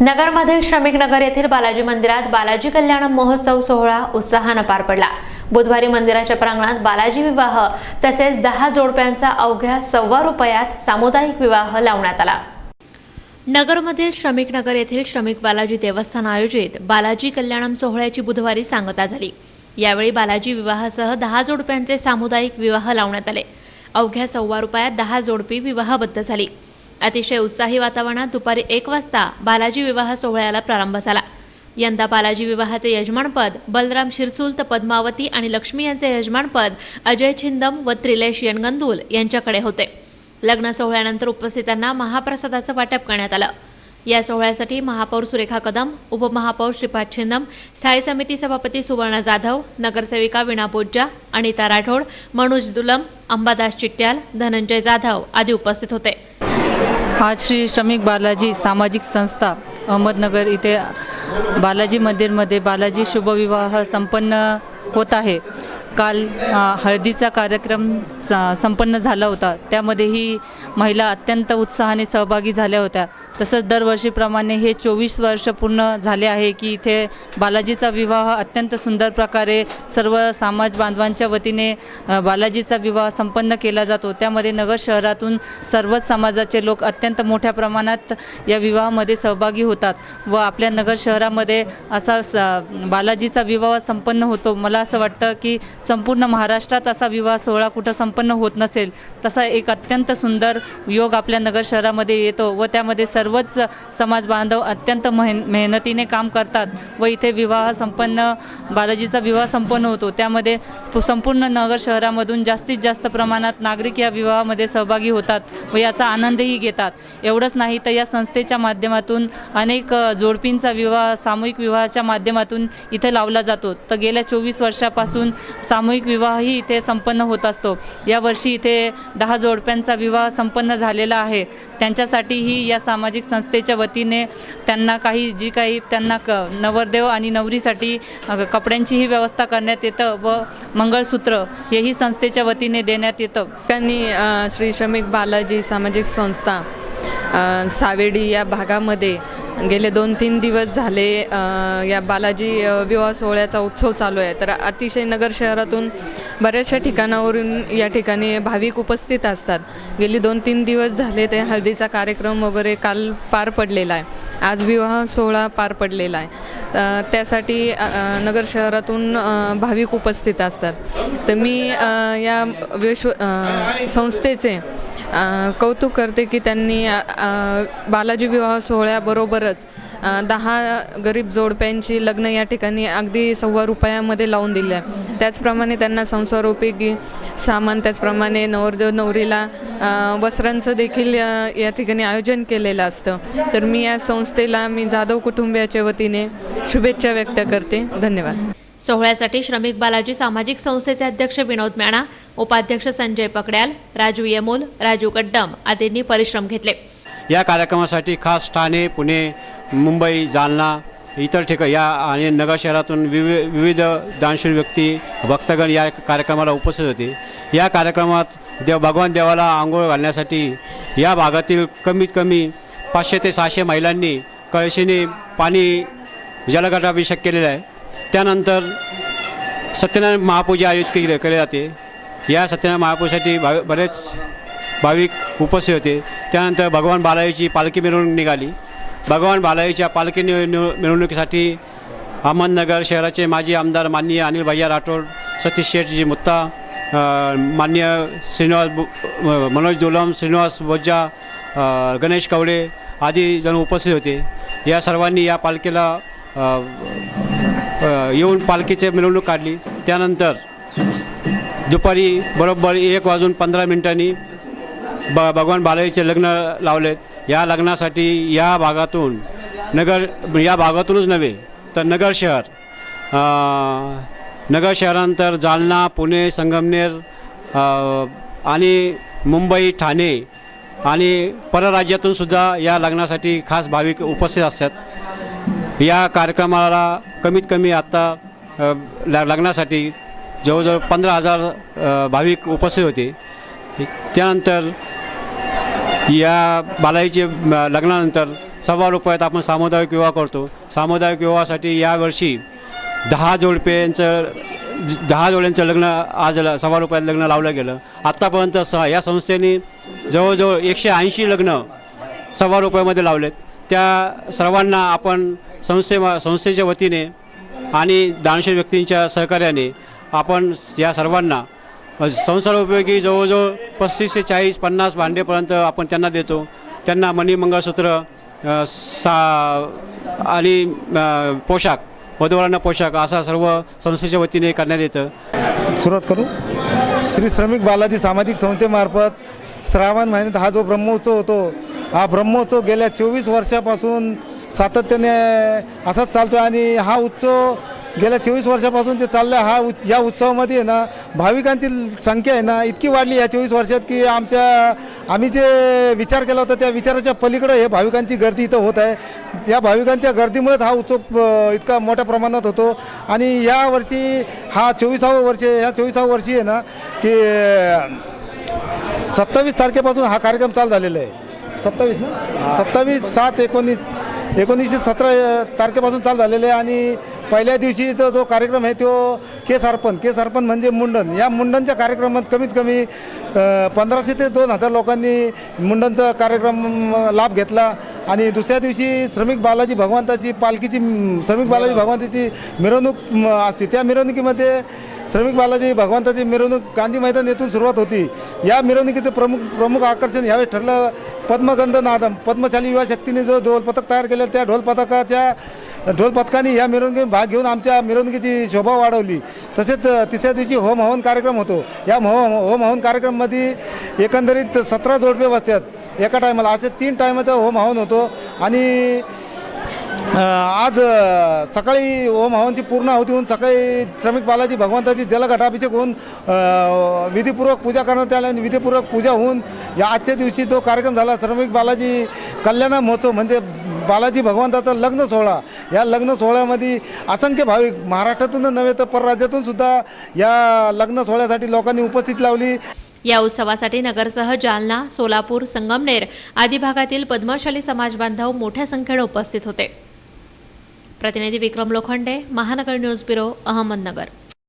नगरमधील श्रमिक नगर येथील बालाजी मंदिरात बालाजी कल्याण महोत्सव सोहळा उत्साहानं पार पडला. बुधवारी मंदिराच्या प्रांगणात बालाजी विवाह तसेच दहा जोडप्यांचा अवघ्या सव्वा रुपयात सामुदायिक विवाह लावण्यात आला. नगरमधील श्रमिक नगर येथील श्रमिक बालाजी देवस्थान आयोजित बालाजी कल्याणम सोहळ्याची बुधवारी सांगता झाली. यावेळी बालाजी विवाहासह दहा जोडप्यांचे सामुदायिक विवाह लावण्यात आले. अवघ्या सव्वा रुपयात दहा जोडपी विवाहबद्ध झाली. अतिशय उत्साही वातावरणात दुपारी एक वाजता बालाजी विवाह सोहळ्याला प्रारंभ झाला. यंदा बालाजी विवाहाचे यजमानपद बलराम शिरसूल तर पद्मावती आणि लक्ष्मी यांचे यजमानपद अजय छिंदम व त्रिलेश यनगंदूल यांच्याकडे होते. लग्न सोहळ्यानंतर उपस्थितांना महाप्रसादाचं वाटप करण्यात आलं. या सोहळ्यासाठी महापौर सुरेखा कदम उपमहापौर श्रीपाद छिंदम स्थायी समिती सभापती सुवर्णा जाधव नगरसेविका विणा बोज्जा अनिता राठोड मनोज दुलम अंबादास चिट्याल धनंजय जाधव आदी उपस्थित होते. आज श्री श्रमिक बालाजी सामाजिक संस्था अहमदनगर इथे बालाजी मंदिरमध्ये बालाजी शुभविवाह संपन्न होत आहे. काल हळदीचा कार्यक्रम स संपन्न झाला होता. त्यामध्येही महिला अत्यंत उत्साहाने सहभागी झाल्या होत्या. तसंच दरवर्षीप्रमाणे हे चोवीस वर्ष पूर्ण झाले आहे की इथे बालाजीचा विवाह अत्यंत सुंदर प्रकारे सर्व समाज बांधवांच्या वतीने बालाजीचा विवाह संपन्न केला जातो. त्यामध्ये नगर शहरातून सर्वच समाजाचे लोक अत्यंत मोठ्या प्रमाणात या विवाहामध्ये सहभागी होतात व आपल्या नगर शहरामध्ये असा स बालाजीचा विवाह संपन्न होतो. मला असं वाटतं की संपूर्ण महाराष्ट्रात असा विवाह सोहळा कुठं संपन्न होत नसेल तसा एक अत्यंत सुंदर योग आपल्या नगर शहरामध्ये येतो व त्यामध्ये सर्वच समाज बांधव अत्यंत मेहन मेहनतीने काम करतात व इथे विवाह संपन्न बालाजीचा विवाह संपन्न होतो. त्यामध्ये संपूर्ण नगर शहरामधून जास्तीत जास्त प्रमाणात नागरिक या विवाहामध्ये सहभागी होतात व याचा आनंदही घेतात. एवढंच नाही तर या संस्थेच्या माध्यमातून अनेक जोडपींचा विवाह सामूहिक विवाहाच्या माध्यमातून इथे लावला जातो. तर गेल्या चोवीस वर्षापासून सा सामूहिक विवाहही इथे संपन्न होत असतो. यावर्षी इथे दहा जोडप्यांचा विवाह संपन्न झालेला आहे. त्यांच्यासाठीही या सामाजिक संस्थेच्या वतीने त्यांना काही जी काही त्यांना क नवरदेव आणि नवरीसाठी कपड्यांचीही व्यवस्था करण्यात येतं व मंगळसूत्र हेही संस्थेच्या वतीने देण्यात येतं. त्यांनी श्री श्रमिक बालाजी सामाजिक संस्था सावेडी या भागामध्ये गेले दोन तीन दिवस झाले या बालाजी विवाह सोहळ्याचा उत्सव चालू आहे. तर अतिशय नगर शहरातून बऱ्याचशा ठिकाणावरून या ठिकाणी भाविक उपस्थित असतात. गेली दोन तीन दिवस झाले ते हळदीचा कार्यक्रम वगैरे काल पार पडलेला आहे. आज विवाह सोहळा पार पडलेला आहे. त्यासाठी नगर शहरातून भाविक उपस्थित असतात. तर मी या विश्व संस्थेचे कौतुक करते की त्यांनी बालाजी विवाह सोहळ्याबरोबरच दहा गरीब जोडप्यांची लग्न या ठिकाणी अगदी सव्वा रुपयामध्ये लावून दिले. आहे त्याचप्रमाणे त्यांना संसारोपयोगी सामान त्याचप्रमाणे नवरदेव नवरीला वस्त्रांचं देखील या ठिकाणी आयोजन केलेलं असतं. तर मी या संस्थेला मी जाधव कुटुंबियाच्या वतीने शुभेच्छा व्यक्त करते. धन्यवाद. सोहळ्यासाठी श्रमिक बालाजी सामाजिक संस्थेचे अध्यक्ष विनोद म्याणा उपाध्यक्ष संजय पकड्याल राजू येमोल राजू कड्डम आदींनी परिश्रम घेतले. या कार्यक्रमासाठी खास ठाणे पुणे मुंबई जालना इतर ठिकाण या आणि नगर शहरातून विवि विविध दानशूर व्यक्ती भक्तगण या कार्यक्रमाला उपस्थित होते. या कार्यक्रमात देव भगवान देवाला आंघोळ घालण्यासाठी या भागातील कमीत कमी पाचशे ते सहाशे महिलांनी कळशीने पाणी जलगटाभिषेक केलेला आहे. त्यानंतर सत्यनारायण महापूजा आयोजित केली केली जाते. या सत्यनारायण महापूजेसाठी भाव बरेच भाविक उपस्थित होते. त्यानंतर भगवान बालाजीची पालखी मिरवणूक निघाली. भगवान भालाईच्या पालखी निव मिरवणुकीसाठी अहमदनगर शहराचे माजी आमदार माननीय अनिल भैया राठोड सतीश शेठजी मुत्ता माननीय श्रीनिवास बु मनोज दुलम श्रीनिवास बोज्जा गणेश कवडे आदी जण उपस्थित होते. या सर्वांनी या पालखीला येऊन पालखीचे मिरवणूक काढली. त्यानंतर दुपारी बरोबर एक वाजून पंधरा मिनिटांनी ब भगवान बालाजीचे लग्न लावलेत. या लग्नासाठी या भागातून नगर या भागातूनच नव्हे तर नगर शहर नगर शहरानंतर जालना पुणे संगमनेर आणि मुंबई ठाणे आणि परराज्यातून सुद्धा या लग्नासाठी खास भाविक उपस्थित असतात. या कार्यक्रमाला कमीत कमी आत्ता ल लग्नासाठी जवळजवळ पंधरा हजार भाविक उपस्थित होते. त्यानंतर या बालाजीचे लग्नानंतर सव्वा रुपयात आपण सामुदायिक विवाह करतो. सामुदायिक विवाहासाठी यावर्षी दहा जोडप्यांचं दहा जोड्यांचं लग्न आज सव्वा रुपयात लग्न लावलं गेलं. आत्तापर्यंत स या संस्थेने जवळजवळ एकशे ऐंशी लग्न सव्वा रुपयामध्ये लावलेत. त्या सर्वांना आपण संस्थे संस्थेच्या वतीने आणि दानशील व्यक्तींच्या सहकार्याने आपण या सर्वांना म्हणजे संसार उपयोगी जवळजवळ पस्तीस ते चाळीस पन्नास भांडेपर्यंत आपण त्यांना देतो. त्यांना मणी मंगळसूत्र सा आणि पोशाख वधूवरांना पोशाख असा सर्व संस्थेच्या वतीने करण्यात येतं. सुरुवात करू. श्री श्रमिक बालाजी सामाजिक संस्थेमार्फत श्रावण महिन्यात हा जो ब्रह्मोत्सव होतो हा ब्रह्मोत्सव गेल्या चोवीस वर्षापासून सातत्याने असाच चालतो आहे आणि हा उत्सव गेल्या चोवीस वर्षापासून ते चाललं आहे हा उत् या उत्सवामध्ये आहे ना भाविकांची संख्या आहे ना इतकी वाढली या चोवीस वर्षात की आमच्या आम्ही जे विचार केला होता त्या विचाराच्या पलीकडे हे भाविकांची गर्दी इथं होत आहे. या भाविकांच्या गर्दीमुळेच हा उत्सव इतका मोठ्या प्रमाणात होतो. आणि यावर्षी हा चोवीसावं वर्ष ह्या चोवीसावं वर्षी आहे ना की सत्तावीस तारखेपासून हा कार्यक्रम चालू झालेला आहे. सत्तावीस ना? सत्तावीस सात एकोणीस एकोणीसशे सतरा तारखेपासून चालू झालेले आहे आणि पहिल्या दिवशीचा जो कार्यक्रम आहे तो केस अर्पण. केस अर्पण म्हणजे मुंडन. या मुंडनच्या कार्यक्रमात कमीत कमी पंधराशे ते दोन हजार लोकांनी मुंडनचा कार्यक्रम लाभ घेतला. आणि दुसऱ्या दिवशी श्रमिक बालाजी भगवंताची पालखीची श्रमिक बालाजी भगवंताची मिरवणूक असते. त्या मिरवणुकीमध्ये श्रमिक बालाजी भगवंताची मिरवणूक गांधी मैदान येथून सुरुवात होती. या मिरवणुकीचं प्रमुख प्रमुख आकर्षण यावेळेस ठरलं पद्मगंध नादम पद्मशाली युवा शक्तीने जो ढोल पथक तयार केलं त्या ढोल पथकाच्या ढोल पथकाने या मिरवणुकीत भाग घेऊन आमच्या मिरवणुकीची शोभा वाढवली. तसेच तिसऱ्या दिवशी होम हवन कार्यक्रम होतो. या होम होम हवन कार्यक्रममध्ये एकंदरीत सतरा जोडपे बसतात. एका टायमाला असे तीन टायमाचा होम हवन होतो. आणि आज सकाळी ओम हवनची पूर्ण आहुती होऊन सकाळी श्रमिक बालाजी भगवंताची जलघटाभिषेक होऊन विधीपूर्वक पूजा करण्यात आली आणि विधीपूर्वक पूजा होऊन या आजच्या दिवशी जो कार्यक्रम झाला. श्रमिक बालाजी कल्याण महोत्सव म्हणजे बालाजी भगवंताचा लग्न सोहळा. या लग्न सोहळ्यामध्ये असंख्य भाविक महाराष्ट्रातून नव्हे तर परराज्यातून सुद्धा या लग्न सोहळ्यासाठी लोकांनी उपस्थित लावली. या उत्सवासाठी नगरसह जालना सोलापूर संगमनेर आदी भागातील पद्मशाली समाज बांधव मोठ्या संख्येने उपस्थित होते. प्रतिनिधी विक्रम लोखंडे महानगर न्यूज ब्युरो अहमदनगर.